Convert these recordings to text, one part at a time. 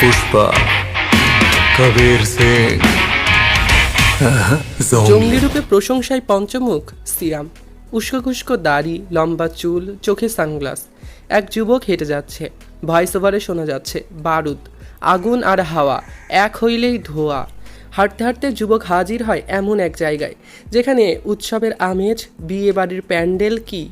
পুষ্পা, কবির সিং জঙ্গলি রূপে প্রশংসায় পঞ্চমুখ সিয়াম উস্কো খুস্কো দাড়ি, লম্বা চুল, চোখে সানগ্লাস। এক যুবক হেঁটে যাচ্ছে, ভয়েস ওভারে শোনা যাচ্ছে, বারুদ, আগুন আর হাওয়া, এক হইলেই ধোয়া। হাঁটতে হাঁটতে যুবক হাজির হয় এমন এক জায়গায়, যেখানে উৎসবের আমেজ, বিয়ে বাড়ির প্যান্ডেল কি?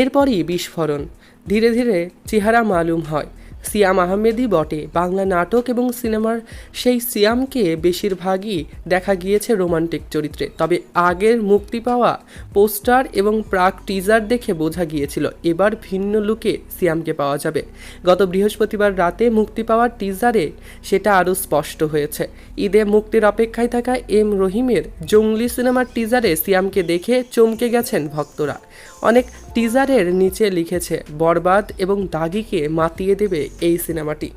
এরপরই বিস্ফোরণ, ধীরে ধীরে চেহারা মালুম হয়। সিয়াম আহমেদই বটে। বাংলা নাটক এবং সিনেমার সেই সিয়ামকে বেশিরভাগই দেখা গিয়েছে রোমান্টিক চরিত্রে। তবে আগের মুক্তি পাওয়া পোস্টার এবং প্রাক টিজার দেখে বোঝা গিয়েছিল, এবার ভিন্ন লুকে সিয়ামকে পাওয়া যাবে। গত বৃহস্পতিবার রাতে মুক্তি পাওয়া টিজারে সেটা আরও স্পষ্ট হয়েছে। ঈদে মুক্তির অপেক্ষায় থাকা এম রহিমের জঙ্গলি সিনেমার টিজারে সিয়ামকে দেখে চমকে গেছেন ভক্তরা। অনেক টিজারের নিচে লিখেছে, বরবাদ এবং দাগিকে মাতিয়ে দেবে এই সিনেমাটি।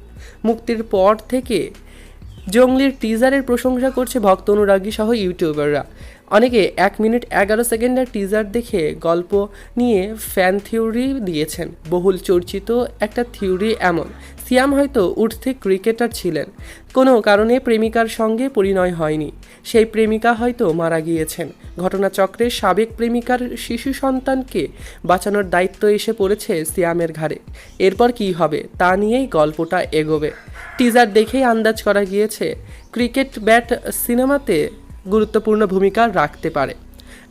মুক্তির পর থেকে জঙ্গলির টিজারের প্রশংসা করছে ভক্ত অনুরাগী সহ ইউটিউবাররা। অনেকে এক মিনিট এগারো সেকেন্ডের টিজার দেখে গল্প নিয়ে ফ্যান থিওরি দিয়েছেন। বহুল চর্চিত একটা থিওরি এমন, সিয়াম হয়তো উঠতে ক্রিকেটার ছিলেন। কোনো কারণে প্রেমিকার সঙ্গে পরিণয় হয়নি। সেই প্রেমিকা হয়তো মারা গিয়েছেন। ঘটনাচক্রে সাবেক প্রেমিকার শিশু সন্তানকে বাঁচানোর দায়িত্ব এসে পড়েছে সিয়ামের ঘাড়ে। এরপর কি হবে, তা নিয়েই গল্পটা এগোবে। টিজার দেখেই আন্দাজ করা গিয়েছে ক্রিকেট ব্যাট সিনেমাতে গুরুত্বপূর্ণ ভূমিকা রাখতে পারে।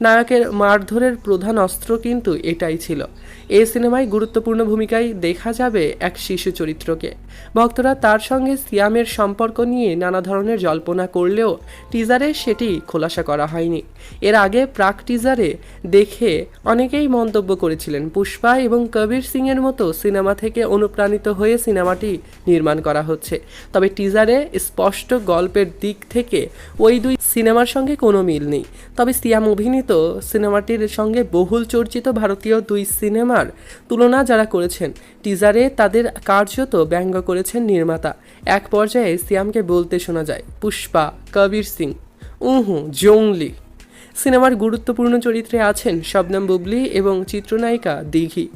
নায়কের মারধরের প্রধান অস্ত্র কিন্তু এটাই ছিল। এই সিনেমায় গুরুত্বপূর্ণ ভূমিকায় দেখা যাবে এক শিশু চরিত্রকে। ভক্তরা তার সঙ্গে সিয়ামের সম্পর্ক নিয়ে নানা ধরনের জল্পনা করলেও টিজারে সেটি খোলাসা করা হয়নি। এর আগে প্রাক টিজারে দেখে অনেকেই মন্তব্য করেছিলেন, পুষ্পা এবং কবির সিংয়ের মতো সিনেমা থেকে অনুপ্রাণিত হয়ে সিনেমাটি নির্মাণ করা হচ্ছে। তবে টিজারে স্পষ্ট গল্পের দিক থেকে ওই দুই সিনেমার সঙ্গে কোনো মিল নেই। তবে সিয়াম অভিনীত সিনেমাটির সঙ্গে বহুল চর্চিত ভারতীয় দুই সিনেমার তুলনা যারা করেছেন টিজারে তাদের কার্যত ব্যঙ্গ করেছেন নির্মাতা। এক পর্যায়ে সিয়ামকে বলতে শোনা যায়, পুষ্পা, কবির সিং। উহু, জংলি। সিনেমার গুরুত্বপূর্ণ চরিত্রে আছেন শবনম বুবলি এবং চিত্রনায়িকা দিঘি।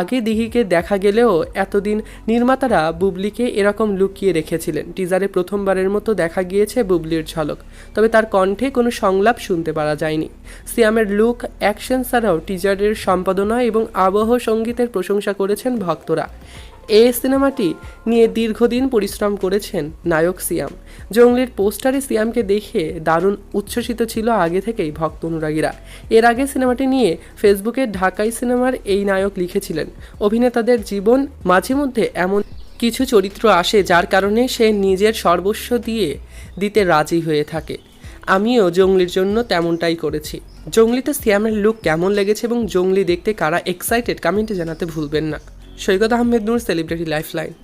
আগে দিঘিকে দেখা গেলেও এতদিন নির্মাতারা বুবলিকে এরকম লুকিয়ে রেখেছিলেন। টিজারে প্রথমবারের মতো দেখা গিয়েছে বুবলির ঝলক, তবে তার কণ্ঠে কোনো সংলাপ শুনতে পারা যায়নি। সিয়ামের লুক, অ্যাকশন ছাড়াও টিজারের সম্পাদনা এবং আবহ সঙ্গীতের প্রশংসা করেছেন ভক্তরা। এই সিনেমাটি নিয়ে দীর্ঘদিন পরিশ্রম করেছেন নায়ক সিয়াম। জঙ্গলির পোস্টারে সিয়ামকে দেখে দারুণ উচ্ছ্বসিত ছিল আগে থেকেই ভক্ত অনুরাগীরা। এর আগে সিনেমাটি নিয়ে ফেসবুকে ঢাকাই সিনেমার এই নায়ক লিখেছিলেন। অভিনেতাদের জীবন মাঝে মধ্যে এমন কিছু চরিত্র আসে যার কারণে সে নিজের সর্বস্ব দিয়ে দিতে রাজি হয়ে থাকে। আমিও জঙ্গলির জন্য তেমনটাই করেছি। জঙ্গলিতে সিয়ামের লুক কেমন লেগেছে এবং জঙ্গলি দেখতে কারা এক্সাইটেড কমেন্টে জানাতে ভুলবেন না। Saikat Ahmed Noor celebrity lifeline